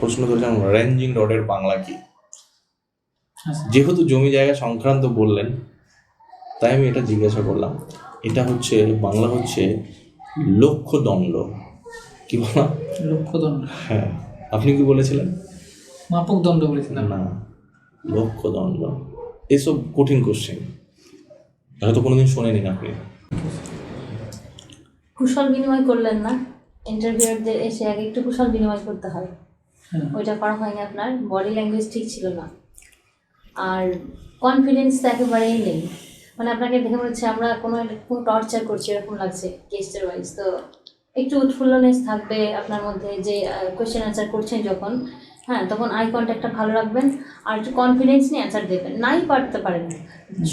প্রশ্ন করেছিলাম রেঞ্জিং রডের বাংলা কি? হ্যাঁ যেহেতু জমি জায়গা সংক্রান্ত বললেন তাই আমি এটা জিজ্ঞাসা করলাম। এটা হচ্ছে বাংলা হচ্ছে লক্ষ্য দণ্ড কি বলা লক্ষ্য দণ্ড হ্যাঁ। আপনি কি বলেছিলেন? মাপক দণ্ড বলেছিলাম। না লক্ষ্য দণ্ড এসব কঠিন কোশ্চেন হয়তো কোনোদিন শোনেনি আপনি। কুশল বিনিময় করলেন না। ইন্টারভিউয়ারদের এসে আগে একটু কুশল বিনিময় করতে হ্যাঁ। ওইটা করা হয়নি আপনার বডি ল্যাঙ্গুয়েজ ঠিক ছিল না। আর কনফিডেন্স তো একেবারেই নেই। মানে আপনাকে দেখে মনে হচ্ছে আমরা কোনো কোনো টর্চার করছি এরকম লাগছে কেসের ওয়াইজ তো একটু উৎফুল্লনেস থাকবে আপনার মধ্যে যে কোয়েশ্চেন অ্যান্সার করছেন যখন হ্যাঁ তখন আই কন্ট্যাক্টটা ভালো রাখবেন। আর একটু কনফিডেন্স নিয়ে অ্যান্সার দেবেন। নাই পারতে পারেন।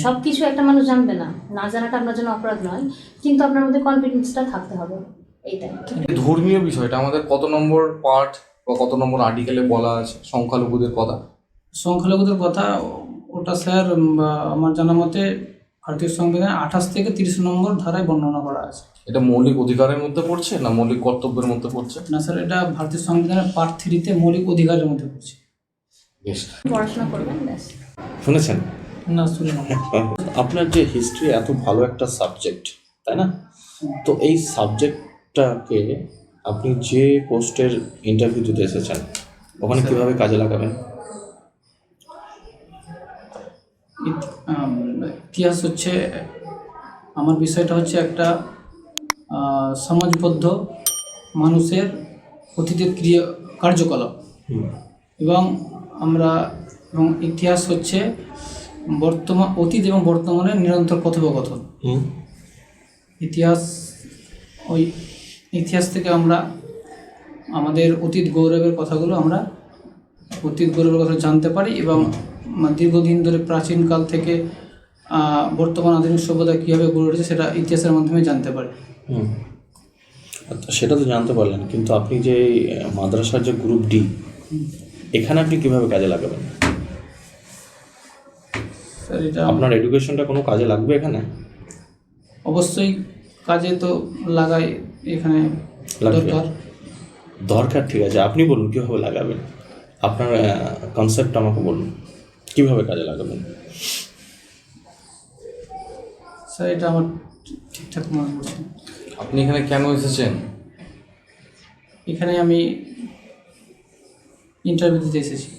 সব কিছু একটা মানুষ জানবে না। না জানাটা আপনার জন্য অপরাধ নয় কিন্তু আপনার মধ্যে কনফিডেন্সটা থাকতে হবে। এইটাই। ধর্মীয় বিষয়টা আমাদের কত নম্বর পার্ট বা কত নম্বর আর্টিকেলে বলা আছে সংখ্যালঘুদের কথা? সংখ্যালঘুদের কথা ওটা স্যার আমার জানা মতে ভারতীয় সংবিধানে আঠাশ থেকে তিরিশ নম্বর ধারায় বর্ণনা করা আছে। এটা মৌলিক অধিকারের মধ্যে পড়ছে না মৌলিক কর্তব্যের মধ্যে পড়ছে? না স্যার এটা ভারতীয় সংবিধানের পার্ট থ্রিতে মৌলিক অধিকারের মধ্যে পড়ছে। বেশ। পড়াশোনা করবেন? ব্যাস। শুনেছেন? না শুনে না। আপনার যে হিস্ট্রি এত ভালো একটা সাবজেক্ট তাই না? তো এই সাবজেক্টটাকে আপনি যে পোস্টের ইন্টারভিউ দিতে এসেছেন ওখানে কীভাবে কাজে লাগাবেন? ইতি- ইতিহাস হচ্ছে আমার বিষয়টা হচ্ছে একটা সমাজবদ্ধ মানুষের অতীতের ক্রিয়া কার্যকলাপ। এবং আমরা এবং ইতিহাস হচ্ছে বর্তমান অতীত এবং বর্তমানের নিরন্তর কথোপকথন। ইতিহাস ওই ইতিহাস থেকে আমরা আমাদের অতীত গৌরবের কথাগুলো আমরা অতীত গৌরবের কথা জানতে পারি এবং দীর্ঘদিন ধরে প্রাচীনকাল থেকে বর্তমান আধুনিক সভ্যতা কীভাবে গড়ে উঠেছে সেটা ইতিহাসের মাধ্যমে জানতে পারি। হুম। আচ্ছা, সেটা তো জানতে পারলেন কিন্তু আপনি যে মাদ্রাসার যে গ্রুপ ডি এখানে আপনি কীভাবে কাজে লাগাবেন? স্যার এটা আপনার এডুকেশনটা কোনো কাজে লাগবে এখানে? অবশ্যই কাজে তো লাগাই এখানে। দরকার। দরকার ঠিক আছে। আপনি বলুন কীভাবে লাগাবেন? আপনার কনসেপ্ট আমাকে বলুন। কীভাবে কাজে লাগাবেন? স্যার এটা আমার ঠিকঠাক মনে পড়ছে আপনি এখানে কেন এসেছেন? এখানে আমি ইন্টারভিউ দিতে এসেছি।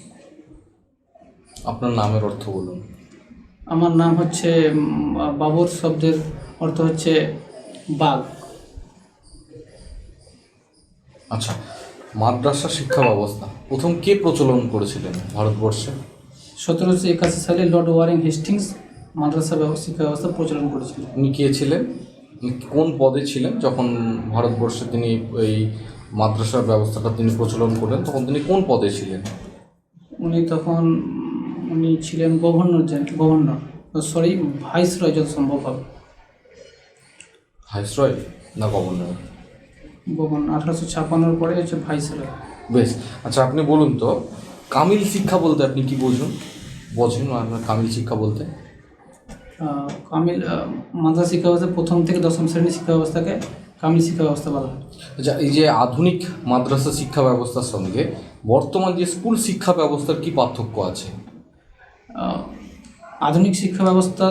আপনার নামের অর্থ বলুন। আমার নাম হচ্ছে বাবর শব্দের অর্থ হচ্ছে বাঘ। আচ্ছা মাদ্রাসা শিক্ষা ব্যবস্থা। প্রথম কে প্রচলন করেছিলেন ভারতবর্ষে? সতেরোশো একাশি সালে লর্ড ওয়ারিং হেস্টিংস মাদ্রাসা শিক্ষা ব্যবস্থা প্রচলন করেছিল উনি কে ছিলেন? কোন পদে ছিলেন? যখন ভারতবর্ষে তিনি এই মাদ্রাসার ব্যবস্থাটা তিনি প্রচলন করলেন তখন তিনি কোন পদে ছিলেন? উনি তখন উনি ছিলেন governor governor. Sorry viceroy যত সম্ভব হবে। হাইসরয় না গভর্নর? গভর্নর আঠারোশো ছাপ্পান্নর পরে হচ্ছে ভাইস রয় বেশ আচ্ছা আপনি বলুন তো কামিল শিক্ষা বলতে আপনি কি বুঝুন? বোঝেন আপনার কামিল শিক্ষা বলতে? কামিল মাদ্রাসা শিক্ষা ব্যবস্থা প্রথম থেকে দশম শ্রেণির শিক্ষা ব্যবস্থাকে কামিল শিক্ষা ব্যবস্থা বলা হয়। আচ্ছা এই যে আধুনিক মাদ্রাসা শিক্ষা ব্যবস্থার সঙ্গে বর্তমান যে স্কুল শিক্ষা ব্যবস্থার কি পার্থক্য আছে? আধুনিক শিক্ষা ব্যবস্থা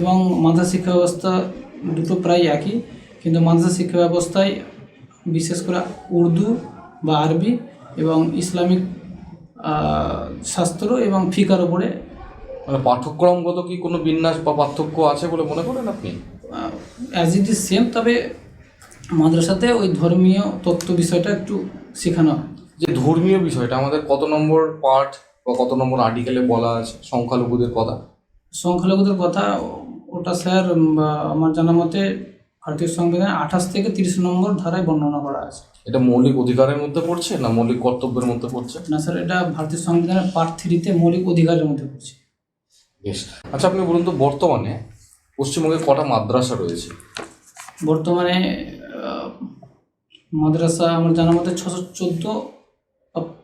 এবং মাদ্রাসা শিক্ষা ব্যবস্থা দুটো প্রায় একই। কিন্তু মাদ্রাসা শিক্ষা ব্যবস্থায় বিশেষ করে উর্দু বা আরবি এবং ইসলামিক শাস্ত্র এবং ফিকার ওপরে মানে পাঠ্যক্রমগত কি কোনো বিন্যাস বা পার্থক্য আছে বলে মনে করেন আপনি? অ্যাজ ইট ইজ সেম তবে মাদ্রাসাতে ওই ধর্মীয় তত্ত্ব বিষয়টা একটু শেখানো। হয় যে ধর্মীয় বিষয়টা আমাদের কত নম্বর পার্ট বা কত নম্বর আর্টিকেলে বলা আছে সংখ্যালঘুদের কথা? সংখ্যালঘুদের কথা ওটা স্যার আমার জানা মতে ভারতীয় সংবিধানে আঠাশ থেকে তিরিশ নম্বর ধারায় বর্ণনা করা আছে এটা মৌলিক অধিকারের মধ্যে পড়ছে না মৌলিক কর্তব্যের মধ্যে পড়ছে? না স্যার এটা ভারতীয় সংবিধানের পার্ট থ্রিতে মৌলিক অধিকারের মধ্যে পড়ছে। বেশ। আচ্ছা আপনি বলুন তো বর্তমানে পশ্চিমবঙ্গে কটা মাদ্রাসা রয়েছে? বর্তমানে মাদ্রাসা আমার জানা মতে ছশো চোদ্দ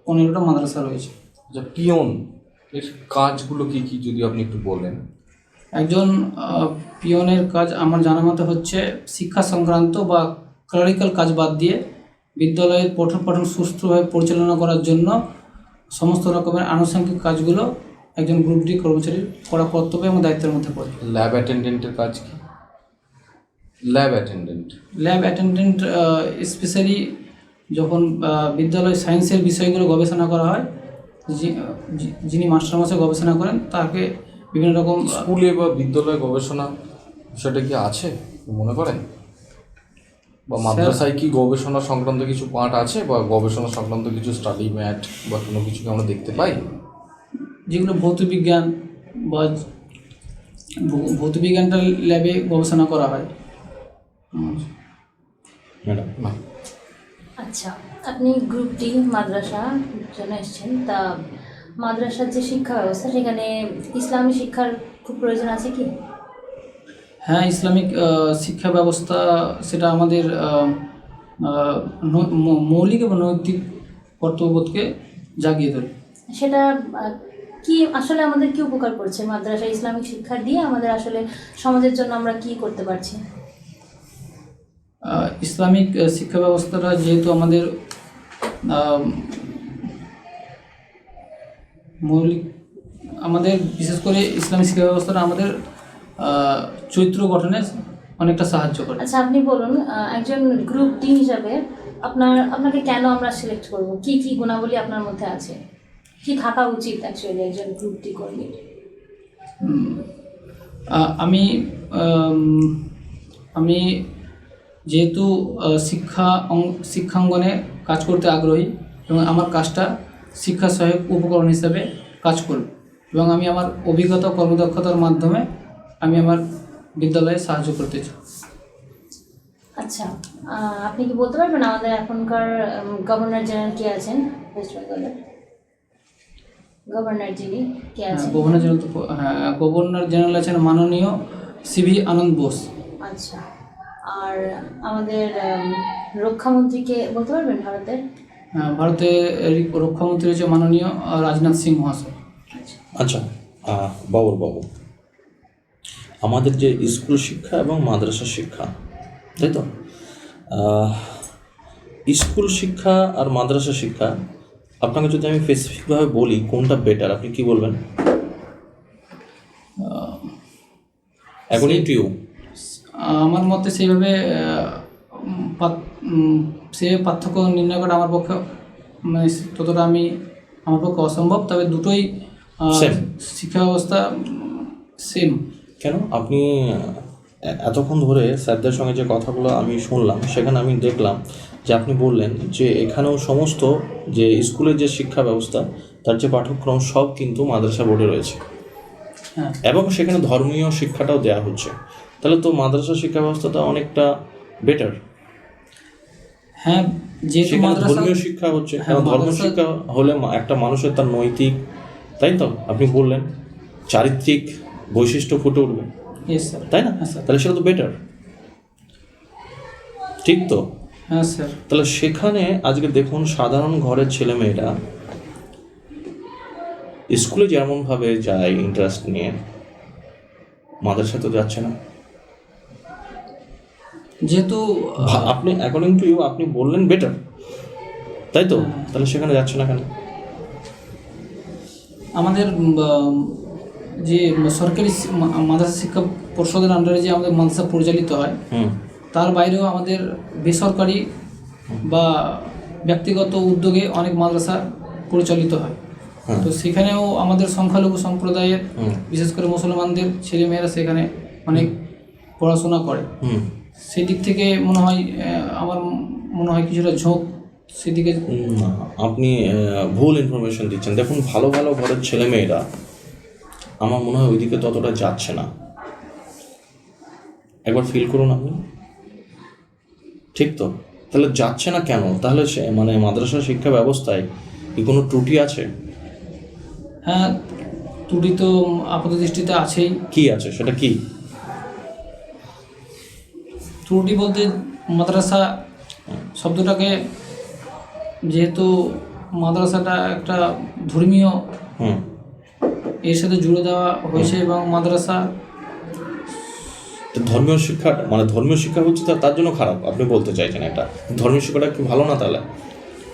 পনেরোটা মাদ্রাসা রয়েছে। আচ্ছা পিয়ন এর কাজগুলো কি কি যদি আপনি একটু বলেন? একজন পিয়নের কাজ আমার জানা মতে হচ্ছে শিক্ষা সংক্রান্ত বা ক্লারিক্যাল কাজ বাদ দিয়ে বিদ্যালয়ের পঠন পাঠন সুষ্ঠুভাবে পরিচালনা করার জন্য সমস্ত রকমের আনুষঙ্গিক কাজগুলো একজন গ্রুপ ডি কর্মচারীর করা কর্তব্য এবং দায়িত্বের মধ্যে পড়ে। ল্যাব অ্যাটেন্ডেন্টের কাজ কি? Lab attendant lab attendant specially যখন বিদ্যালয় সায়েন্সের বিষয়গুলো গবেষণা করা হয় যিনি মাস্টারমশাই গবেষণা করেন তাকে বিভিন্ন রকম স্কুলে বা বিদ্যালয়ে গবেষণা সেটা কি আছে? মনে করেন বা মাদ্রাসায় কি গবেষণা সংক্রান্ত কিছু পাঠ আছে? বা গবেষণা সংক্রান্ত কিছু স্টাডি ম্যাট বা কোনো কিছু কি আমরা দেখতে পাই? যেগুলো ভৌতবিজ্ঞান বা ভৌতবিজ্ঞানটা ল্যাবে গবেষণা করা হয়। ম্যাডাম না। আচ্ছা আপনি গ্রুপ ডি মাদ্রাসা জন্য এসেছেন তা মাদ্রাসার যে শিক্ষা ব্যবস্থা সেখানে ইসলামী শিক্ষার খুব প্রয়োজন আছে কি? হ্যাঁ ইসলামিক শিক্ষা ব্যবস্থা সেটা আমাদের মৌলিক এবং নৈতিক কর্তব্যবোধকে জাগিয়ে তোলে। সেটা কি আসলে আমাদের কি উপকার করছে? মাদ্রাসা ইসলামিক শিক্ষা দিয়ে আমাদের আসলে সমাজের জন্য আমরা কি করতে পারছি? ইসলামিক শিক্ষা ব্যবস্থাটা যেহেতু আমাদের মৌলিক আমাদের বিশেষ করে ইসলামিক শিক্ষা ব্যবস্থাটা আমাদের চরিত্র গঠনে অনেকটা সাহায্য করে। আচ্ছা আপনি বলুন একজন গ্রুপ ডি হিসাবে আপনার আপনাকে কেন আমরা সিলেক্ট করব? কি কি গুণাবলী আপনার মধ্যে আছে? কি থাকা উচিত অ্যাকচুয়ালি একজন গ্রুপ ডি কর্মীর আমি আমি যেহেতু শিক্ষা অং- শিক্ষাঙ্গনে কাজ করতে আগ্রহী এবং আমার কাজটা শিক্ষা সহায়ক উপকরণ হিসেবে কাজ করব। এবং আমি আমার অভিজ্ঞতা কর্মদক্ষতার মাধ্যমে আমি আমার বিদ্যালয়ে সাহায্য করতে চাই। আচ্ছা আপনি কি বলতে পারবেন আমাদের এখনকার গভর্নর জেনারেল কে আছেন? ওয়েস্ট বেঙ্গলের গভর্নর যিনি কে আছেন? গভর্নর জেনারেল তো হ্যাঁ গভর্নর জেনারেল আছেন মাননীয় সিভি আনন্দ বোস। আচ্ছা আর আমাদের রক্ষামন্ত্রীকে বলতে পারবেন ভারতের? হ্যাঁ, ভারতের রক্ষামন্ত্রী হচ্ছে মাননীয় রাজনাথ সিং মহাশয়। আচ্ছা বাবুর বাবু আমাদের যে স্কুল শিক্ষা এবং মাদ্রাসা শিক্ষা তাই তো? স্কুল শিক্ষা আর মাদ্রাসা শিক্ষা আপনাকে যদি আমি স্পেসিফিকভাবে বলি কোনটা বেটার আপনি কি বলবেন? অ্যাকর্ডিং টু ইউ আমার মতে সেইভাবে সে পার্থক্য নির্ণয় করা আমার পক্ষে মানে ততটা আমি আমার পক্ষে অসম্ভব তবে দুটোই শিক্ষা ব্যবস্থা সেম কেন? আপনি এতক্ষণ ধরে স্যারদের সঙ্গে যে কথাগুলো আমি শুনলাম সেখানে আমি দেখলাম যে আপনি বললেন যে এখানেও সমস্ত যে স্কুলের যে শিক্ষা ব্যবস্থা তার যে পাঠ্যক্রম সব কিন্তু মাদ্রাসা বোর্ডে রয়েছে। হ্যাঁ। এবং সেখানে ধর্মীয় শিক্ষাটাও দেওয়া হচ্ছে। তাহলে তো মাদ্রাসা শিক্ষা ব্যবস্থাটা অনেকটা বেটার হ্যাঁ যেহেতু ধর্মীয় শিক্ষা হচ্ছে হ্যাঁ, কারণ ধর্ম শিক্ষা হলে একটা মানুষের তার নৈতিক তাই তো? আপনি বললেন চারিত্রিক বৈশিষ্ট্য ফুটে উঠবে। তাই না? তাহলে সেটা তো বেটার ঠিক তো? হ্যাঁ স্যার তাহলে সেখানে আজকে দেখুন সাধারণ ঘরের ছেলেমেয়েরা স্কুলে যেমনভাবে যায় ইন্টারেস্ট নিয়ে মাদ্রাসা তো যাচ্ছে না। যেহেতু আপনি অ্যাকর্ডিং টু ইউ আপনি বললেন বেটার তাই তো? তাহলে সেখানে যাচ্ছে না কেন? আমাদের যে সরকারি মাদ্রাসা শিক্ষা পর্ষদের আন্ডারে যে আমাদের মাদ্রাসা পরিচালিত হয় তার বাইরেও আমাদের বেসরকারি বা ব্যক্তিগত উদ্যোগে অনেক মাদ্রাসা পরিচালিত হয়। হ্যাঁ। তো সেখানেও আমাদের সংখ্যালঘু সম্প্রদায়ের বিশেষ করে মুসলমানদের ছেলেমেয়েরা সেখানে অনেক পড়াশোনা করে। হুম সেই দিক থেকে মনে হয় আমার মনে হয় কিছুটা ঝোঁক সেদিকে। আপনি ভুল ইনফরমেশন দিচ্ছেন। দেখুন ভালো ভালো ঘরের ছেলেমেয়েরা আমার মনে হয় ওইদিকে ততটা যাচ্ছে না। একবার ফিল করুন আপনি। ঠিক তো? তাহলে যাচ্ছে না কেন? তাহলে সে মানে মাদ্রাসা শিক্ষা ব্যবস্থায় কি কোনো ত্রুটি আছে? হ্যাঁ ত্রুটি তো আপাত দৃষ্টিতে আছেই। কি আছে? সেটা কি? ত্রুটি বলতে মাদ্রাসা শব্দটাকে যেহেতু মাদ্রাসাটা একটা ধর্মীয় হুম। এর সাথে জুড়ে দেওয়া হয়েছে এবং মাদ্রাসা ধর্মীয় শিক্ষা মানে ধর্মীয় শিক্ষা হচ্ছে তার জন্য খারাপ আপনি বলতে চাইছেন এটা। ধর্মীয় শিক্ষাটা কি ভালো না তাহলে?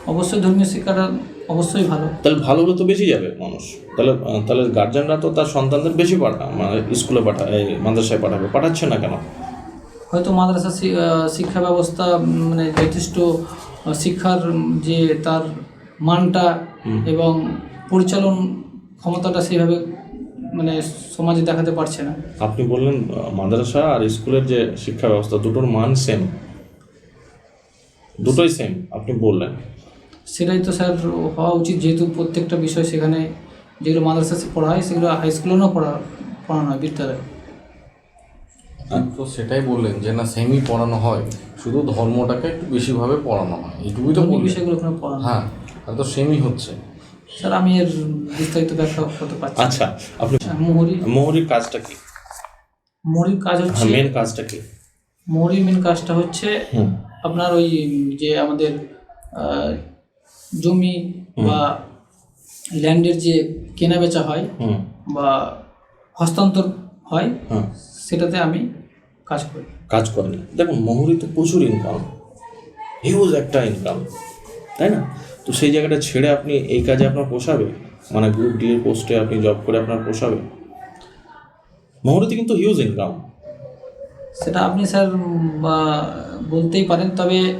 অবশ্যই ধর্মীয় শিক্ষাটা অবশ্যই ভালো। তাহলে ভালো হলে তো বেশি যাবে মানুষ। তাহলে তাহলে গার্জেনরা তো তার সন্তানদের বেশি পাঠা মানে স্কুলে পাঠা মাদ্রাসায় পাঠাবে পাঠাচ্ছে না কেন? হয়তো মাদ্রাসা শিক্ষা ব্যবস্থা মানে যথেষ্ট শিক্ষার যে তার মানটা এবং পরিচালন ক্ষমতাটা সেইভাবে মানে সমাজে দেখাতে পারছে না। আপনি বললেন মাদ্রাসা আর স্কুলের যে শিক্ষা ব্যবস্থা দুটোর মান সেম দুটোই সেম আপনি বললেন। সেটাই তো স্যার হওয়া উচিত যেহেতু প্রত্যেকটা বিষয় সেখানে যেগুলো মাদ্রাসা পড়া হয় সেগুলো হাই স্কুলেও পড়া পড়ানো হয় বিদ্যালয়ে। তো সেটাই বললেন যে না সেমি পড়ানো হয়। শুধু ধর্মটাকে একটু বেশিভাবে পড়ানো হয়। এইটুকুই তো বিষয়গুলো ওখানে পড়ানো হ্যাঁ তো সেমি হচ্ছে। স্যার আমি এর বিস্তারিত ব্যাখ্যা করতে পারছি আচ্ছা আপনি মোহরি মোহরির কাজটা কি? মোহরির কাজ হচ্ছে মেন কাজটা কি? মোহরির মেন কাজটা হচ্ছে আপনার ওই যে আমাদের জমি বা ল্যান্ডের যে কেনা বেচা হয় বা হস্তান্তর হয় হ্যাঁ সেটাতে আমি কাজ করে। কাজ করেন দেখুন মোহরি তো প্রচুর ইনকাম হিউজ একটা ইনকাম তাই না? তো সেই জায়গাটা ছেড়ে আপনি এই কাজে আপনার পোষাবে? মানে গ্রুপ ডি এর পোস্টে আপনি জব করে আপনার পোষাবে? মোহরিতে কিন্তু হিউজ ইনকাম সেটা আপনি স্যার বা বলতেই পারেন তবে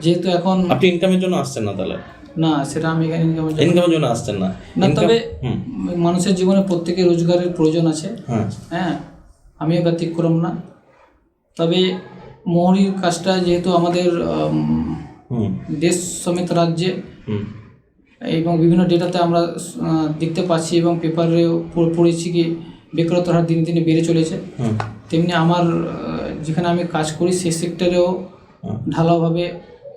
যেহেতু এখন আপনি ইনকামের জন্য আসছেন না তাহলে? না সেটা আমি এখানে ইনকামের জন্য- ইনকামের জন্য আসছেন না। না তবে মানুষের জীবনে প্রত্যেকের রোজগারের প্রয়োজন আছে। হ্যাঁ। হ্যাঁ আমিও ব্যতিক্রম না। তবে মোহরির কাজটা যেহেতু আমাদের দেশ সমেত রাজ্যে এবং বিভিন্ন ডেটাতে আমরা দেখতে পাচ্ছি এবং পেপারেও পড়- পড়েছি কি বেকারত্বের হার দিনে দিনে বেড়ে চলেছে। তেমনি আমার যেখানে আমি কাজ করি সেই সেক্টরেও ঢালাওভাবে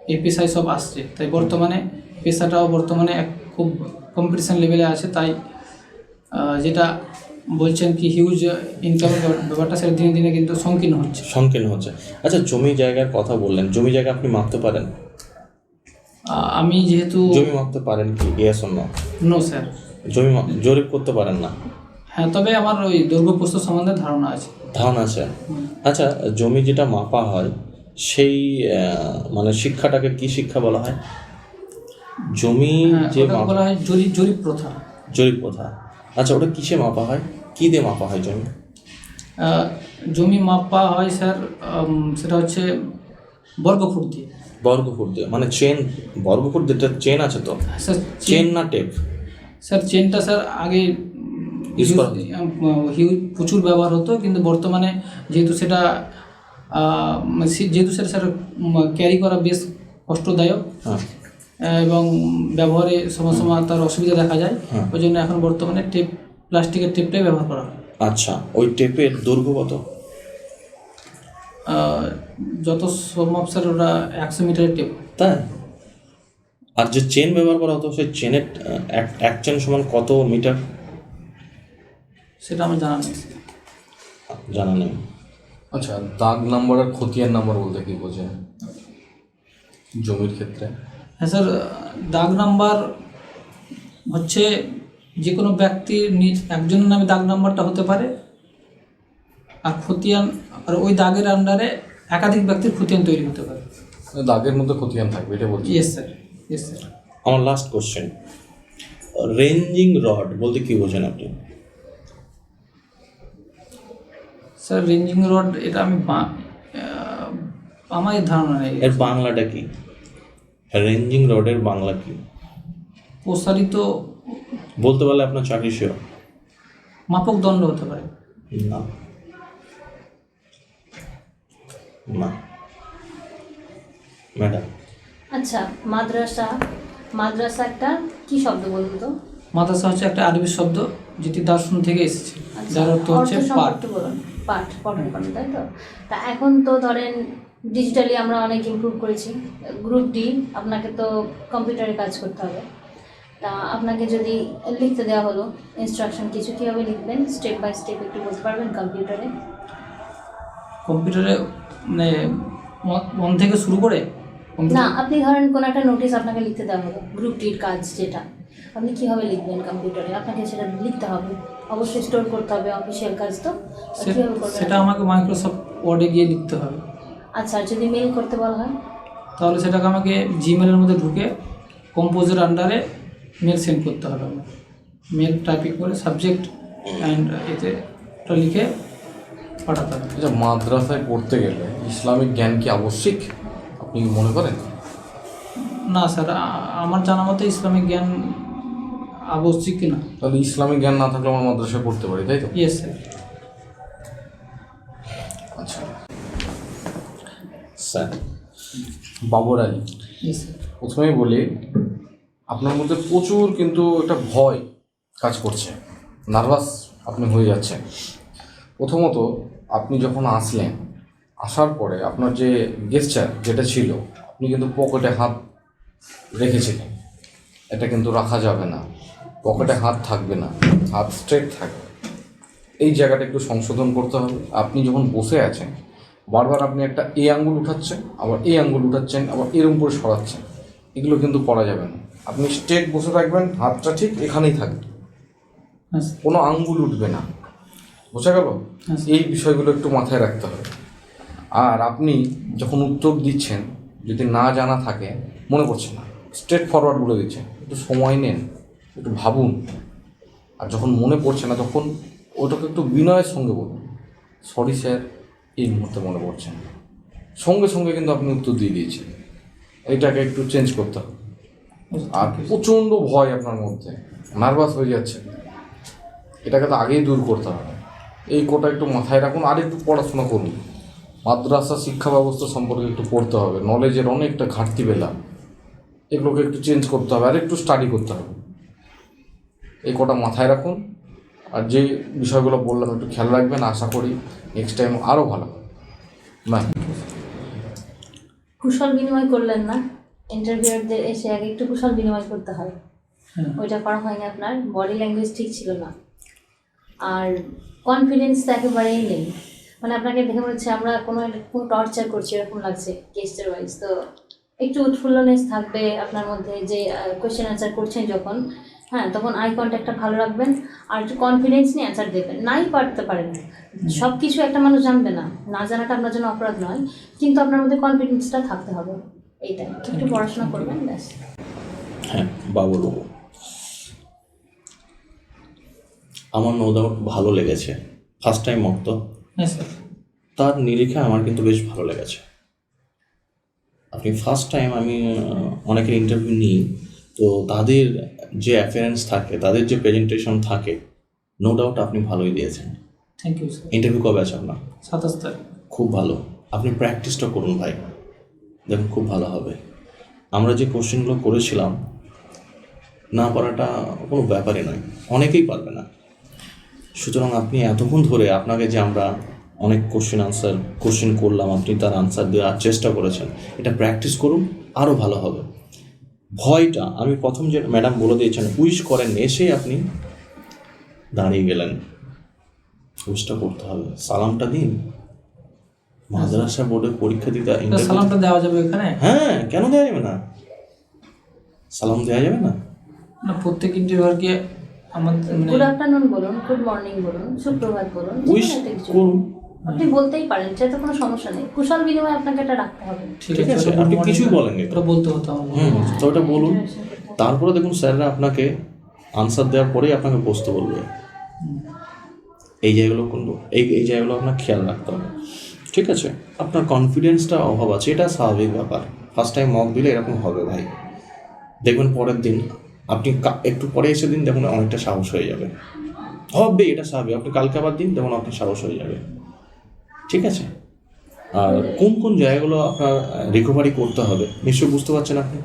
এই পেশায় সব আসছে। তাই বর্তমানে পেশাটাও বর্তমানে এক খুব কম্পিটিশন লেভেলে আছে। তাই যেটা বলছেন কি হিউজ ইনকামের ব্যাপারটা সেটা দিনে দিনে কিন্তু সংকীর্ণ হচ্ছে। সংকীর্ণ হচ্ছে। আচ্ছা জমি জায়গার কথা বললেন জমি জায়গা আপনি মাপতে পারেন? আমি যেহেতু জমি মাপতে পারেন কি? ইয়েস অন্য নো স্যার জমি জরিপ করতে পারেন না? হ্যাঁ তবে আমার ওই দৈর্ঘ্য প্রস্তুত সম্বন্ধে ধারণা আছে। ধারণা আছে? আচ্ছা জমি যেটা মাপা হয় সেই মানে শিক্ষাটাকে কি শিক্ষা বলা হয়? জমি হ্যাঁ, যে বলা হয় জরিপ জরিপ প্রথা। জরিপ কথা আচ্ছা ওটা কিসে মাপা হয়? কী দিয়ে মাপা হয় জমি? জমি মাপা হয় স্যার সেটা হচ্ছে বর্গফুট দিয়ে। বর্গফুট দিয়ে মানে চেন বর্গফুট যেটা চেন আছে তো? স্যার চেন না টেপ? স্যার চেনটা স্যার আগে হিউজ প্রচুর ব্যবহার হতো কিন্তু বর্তমানে যেহেতু সেটা সে- যেহেতু সেটা স্যার ক্যারি করা বেশ কষ্টদায়ক হ্যাঁ। এবং ব্যবহারে সময় সময় তার অসুবিধা দেখা যায়। হুম। ওই জন্য এখন বর্তমানে টেপ প্লাস্টিকের টেপটাই ব্যবহার করা হয়। আচ্ছা ওই টেপের দৈর্ঘ্য কত? যত সম্ভব স্যার ওরা একশো মিটারের টেপ। তাই? আর যে চেন ব্যবহার করা হতো সেই চেনের এক এক চেন সমান কত মিটার? সেটা আমার জানা নেই। জানা নেই। আচ্ছা দাগ নাম্বার আর খতিয়ান নাম্বার বলতে কি বোঝেন? জমির ক্ষেত্রে? হ্যাঁ স্যার দাগ নাম্বার হচ্ছে যে কোনো ব্যক্তির নিজ একজনের নামে দাগ নাম্বারটা হতে পারে আর খতিয়ান আর ওই দাগের আন্ডারে একাধিক ব্যক্তির খতিয়ান তৈরি হতে পারে। মানে দাগের মধ্যে খতিয়ান থাকবে এটা বলছি। ইয়েস স্যার ইয়েস স্যার আমার লাস্ট কোশ্চেন রেঞ্জিং রড বলতে কি বোঝেন আপনি? স্যার রেঞ্জিং রড এটা আমি আমার ধারণা নেই। এর বাংলাটা কি? রেঞ্জিং রডের বাংলা কি? প্রসারিত বলতে পারলে আপনার চাকরি শিওর মাপক দণ্ড হতে পারে। না। না। ম্যাডাম। আচ্ছা মাদ্রাসা মাদ্রাসা একটা কি শব্দ বলুন তো? মাদ্রাসা হচ্ছে একটা আরবি শব্দ যেটি দার্শন থেকে এসেছে। আচ্ছা, যার অর্থ হচ্ছে পাঠ। পাঠ পঠন পাঠন তাই তো? তা এখন তো ধরেন ডিজিটালি আমরা অনেক ইম্প্রুভ করেছি। গ্রুপ ডি আপনাকে তো কম্পিউটারে কাজ করতে হবে। তা আপনাকে যদি লিখতে দেওয়া হলো ইনস্ট্রাকশন কিছু কীভাবে লিখবেন স্টেপ বাই স্টেপ একটু বলতে পারবেন কম্পিউটারে কম্পিউটারে মানে মন থেকে শুরু করে না আপনি ধরেন কোনো একটা নোটিশ আপনাকে লিখতে দেওয়া হলো গ্রুপ ডির কাজ যেটা। আপনি কীভাবে লিখবেন কম্পিউটারে আপনাকে সেটা লিখতে হবে। অবশ্যই স্টোর করতে হবে অফিসিয়াল কাজ তো। সেটা আমাকে মাইক্রোসফট ওয়ার্ডে গিয়ে লিখতে হবে। আচ্ছা আর যদি মেল করতে বলা হয়? তাহলে সেটাকে আমাকে জিমেলের মধ্যে ঢুকে কম্পোজের আন্ডারে মেল সেন্ড করতে হবে মেল টাইপিং করে সাবজেক্ট অ্যান্ড এতে ওটা লিখে পাঠাতে হবে। আচ্ছা মাদ্রাসায় পড়তে গেলে ইসলামিক জ্ঞান কি আবশ্যিক? আপনি কি মনে করেন? না স্যার আমার জানা মতে ইসলামিক জ্ঞান আবশ্যিক কি না? তাহলে ইসলামিক জ্ঞান না থাকলে আমরা মাদ্রাসায় পড়তে পারি তাই তো? ইয়েস স্যার আচ্ছা স্যার। বাবর আলী। প্রথমেই বলি আপনার মধ্যে প্রচুর কিন্তু একটা ভয় কাজ করছে। নার্ভাস আপনি হয়ে যাচ্ছেন। প্রথমত আপনি যখন আসলেন আসার পরে আপনার যে গেস্টার যেটা ছিল আপনি কিন্তু পকেটে হাত রেখেছিলেন। এটা কিন্তু রাখা যাবে না। পকেটে হাত থাকবে না। হাত স্ট্রেট থাকবে। এই জায়গাটা একটু সংশোধন করতে হবে। আপনি যখন বসে আছেন বারবার আপনি একটা এ আঙ্গুল উঠাচ্ছেন আবার এই আঙ্গুল উঠাচ্ছেন আবার এরম করে সরাচ্ছেন। এগুলো কিন্তু করা যাবে না। আপনি স্ট্রেট বসে থাকবেন হাতটা ঠিক এখানেই থাকবে। হ্যাঁ কোনো আঙ্গুল উঠবে না। বোঝা গেল? হ্যাঁ। এই বিষয়গুলো একটু মাথায় রাখতে হবে। আর আপনি যখন উত্তর দিচ্ছেন যদি না জানা থাকে মনে পড়ছে না। স্ট্রেট ফরওয়ার্ড বলে দিচ্ছেন। একটু সময় নেন একটু ভাবুন। আর যখন মনে পড়ছে না তখন ওটাকে একটু বিনয়ের সঙ্গে বলুন। Sorry sir. এই মুহূর্তে মনে পড়ছে না। সঙ্গে সঙ্গে কিন্তু আপনি উত্তর দিয়ে দিয়েছেন। এটাকে একটু চেঞ্জ করতে হবে। আর প্রচণ্ড ভয় আপনার মধ্যে। নার্ভাস হয়ে যাচ্ছে। এটাকে তো আগেই দূর করতে হবে। এই কোটা একটু মাথায় রাখুন। আর একটু পড়াশোনা করুন। মাদ্রাসা শিক্ষা ব্যবস্থা সম্পর্কে একটু পড়তে হবে। নলেজের অনেকটা ঘাটতি পেলাম। এগুলোকে একটু চেঞ্জ করতে হবে। আর একটু স্টাডি করতে হবে। এই কটা মাথায় রাখুন। আর যে বিষয়গুলো বললাম, একটু খেয়াল রাখবেন। আশা করি নেক্সট টাইম আরও ভালো। ম্যাম কুশল বিনিময় করলেন না। ইন্টারভিউয়ারদের এসে আগে একটু কুশল বিনিময় করতে হয়। হ্যাঁ। ওইটা করা হয়নি আপনার। বডি ল্যাঙ্গুয়েজ ঠিক ছিল না। আর কনফিডেন্স তো একেবারেই নেই। মানে আপনাকে দেখে মনে হচ্ছে আমরা কোনো একটা- কোনো টর্চার করছি এরকম লাগছে গেস্টের ওয়াইজ তো একটু উৎফুল্লনেস থাকবে আপনার মধ্যে যে কোয়েশ্চেন অ্যান্সার করছেন যখন। হ্যাঁ তখন আই কন্ট্যাক্টটা ভালো রাখবেন আর একটু কনফিডেন্স নিয়ে অ্যান্সার দেবেন। নাই পারতে পারেন। সব কিছু একটা মানুষ জানবে না। না জানাটা আপনার জন্য অপরাধ নয় কিন্তু আপনার মধ্যে কনফিডেন্সটা থাকতে হবে। এইটাই। একটু পড়াশোনা করবেন ব্যাস। হ্যাঁ বাবুর বাবু আমার নো ডাউট ভালো লেগেছে। ফার্স্ট টাইম মক্ত হ্যাঁ তার নিরিখে আমার কিন্তু বেশ ভালো লেগেছে। আপনি ফার্স্ট টাইম আমি অনেকের ইন্টারভিউ নিই তো তাদের যে অ্যাফারেন্স থাকে তাদের যে প্রেজেন্টেশন থাকে নো ডাউট আপনি ভালোই দিয়েছেন। থ্যাংক ইউ স্যার ইন্টারভিউ কবে আছে আপনার? সাতাশ তারিখ। খুব ভালো। আপনি প্র্যাকটিসটা করুন ভাই। দেখুন খুব ভালো হবে। আমরা যে কোশ্চেনগুলো করেছিলাম না পারাটা কোনো ব্যাপারই নয়। অনেকেই পারবে না। সুতরাং আপনি এতক্ষণ ধরে আপনাকে যে আমরা অনেক কোশ্চেন আনসার কোশ্চেন করলাম আপনি তার আনসার দেওয়ার চেষ্টা করেছেন এটা প্র্যাকটিস করুন আরও ভালো হবে। ভয়টা আমি প্রথম যে ম্যাডাম বলে দিয়েছেন উইশ করেন এসে আপনি দাঁড়িয়ে গেলেন। উইশটা করতে হবে। সালামটা দিন। মাদ্রাসা বোর্ডের পরীক্ষা দিতে সালামটা দেওয়া যাবে এখানে হ্যাঁ কেন দেওয়া যাবে না? সালাম দেওয়া যাবে না? না প্রত্যেক ইন্টারভিউয়ারকে আমার মানে গুড আফটারনুন বলুন গুড মর্নিং বলুন সুপ্রভাত বলুন উইশ। করুন। আপনি বলতেই পারেন সেটা কোনো সমস্যা নেই। কুশল বিনিময় আপনাকে এটা রাখতে হবে। ঠিক আছে আপনি কিছুই বলেননি। ওটা বলতে হতো তো ওটা বলুন। তারপরে দেখুন স্যাররা আপনাকে আনসার দেওয়ার পরেই আপনাকে বসতে বলবে। এই জায়গাগুলো কিন্তু এই এই জায়গাগুলো আপনার খেয়াল রাখতে হবে। ঠিক আছে? আপনার কনফিডেন্সটা অভাব আছে এটা স্বাভাবিক ব্যাপার। ফার্স্ট টাইম মক দিলে এরকম হবে ভাই। দেখবেন পরের দিন আপনি একটু পরে এসে দিন দেখুন অনেকটা সাহস হয়ে যাবে। হবে এটা স্বাভাবিক। আপনি কালকে আবার দিন দেখুন আপনি সাহস হয়ে যাবে। ঠিক আছে? আর কোন কোন জায়গাগুলো আপনার রিকভারি করতে হবে নিশ্চয়ই বুঝতে পারছেন আপনি?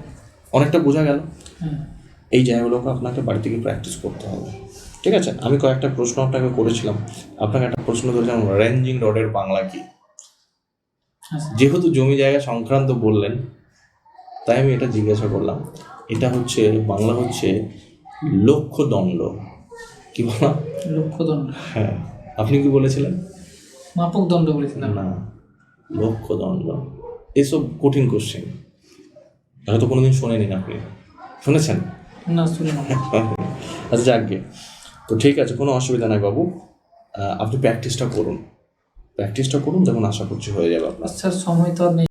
অনেকটা বোঝা গেল। হ্যাঁ। এই জায়গাগুলোকে আপনাকে বাড়ি থেকে প্র্যাকটিস করতে হবে। ঠিক আছে? আমি কয়েকটা প্রশ্ন আপনাকে করেছিলাম। আপনাকে একটা প্রশ্ন করেছিলাম রেঞ্জিং রডের বাংলা কি? হ্যাঁ যেহেতু জমি জায়গা সংক্রান্ত বললেন তাই আমি এটা জিজ্ঞাসা করলাম। এটা হচ্ছে বাংলা হচ্ছে লক্ষ্য দণ্ড কি বলা লক্ষ্য দণ্ড হ্যাঁ। আপনি কি বলেছিলেন? মাপক দণ্ড বলেছিলাম। না লক্ষ্য দণ্ড। এসব কঠিন কোশ্চেন হয়তো কোনোদিন শোনেনি আপনি। শুনেছেন? না শুনে আচ্ছা যাকগে তো ঠিক আছে কোনো অসুবিধা নাই বাবু। আপনি প্র্যাকটিসটা করুন। প্র্যাকটিসটা করুন যেমন আশা করছি হয়ে যাবে আপনার। স্যার সময় তো আর নেই।